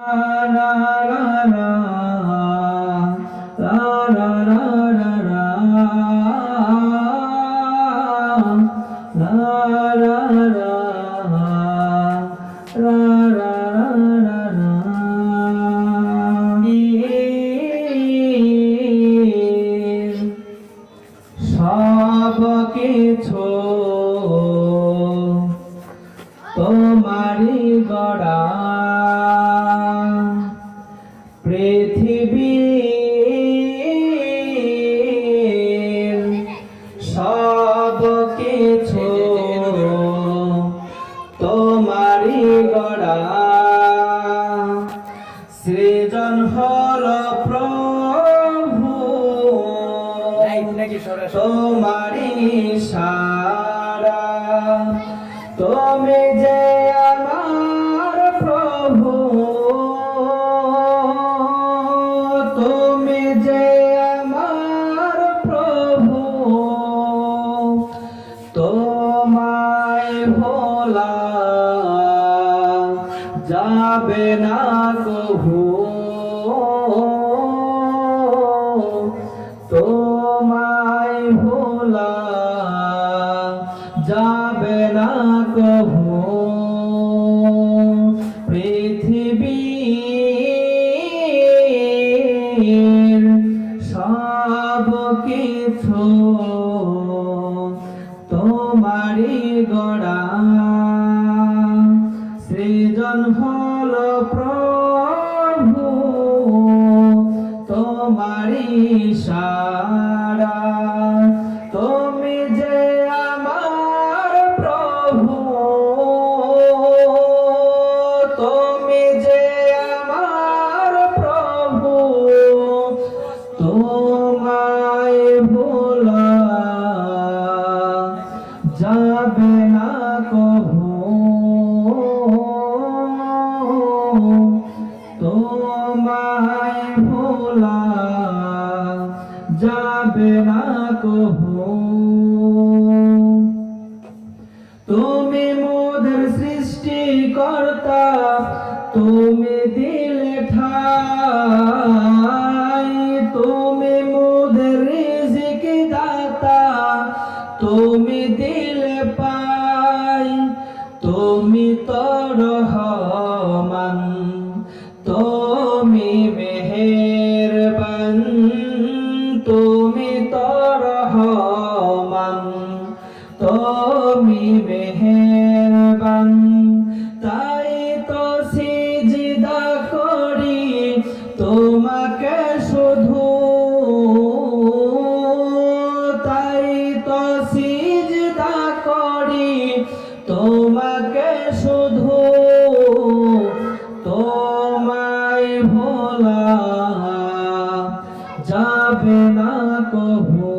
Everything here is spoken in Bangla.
সব পৃথিবীর সব কিছু তোমারি গড়া। সৃজন হল প্রভু। তোমারি সারা। তুমি যে যাবে না কভু তোমায় ভোলা যাবে না কভু পৃথিবীর সব কিছু তোমারি গড়া। সৃজন হল সারা তুমি যে আমার প্রভু, তুমি যে আমার প্রভু, তোমায় ভোলা যাবে না কভু তোমায় ভোলা না কভু তুমি মোদের সৃষ্টিকর্তা, তুমি দিলে ঠাই। তুমি মোদের রিজিক দাতা তুমি দিলে পাই। তুমি তর রহমান, তুমি মেহেরবান তুমি মেহেরবান, তাই তো সিজদা করি তোমাকে শুধু। তাই তো সিজদা করি তোমাকে শুধু। তোমায় ভোলা যাবে না কভু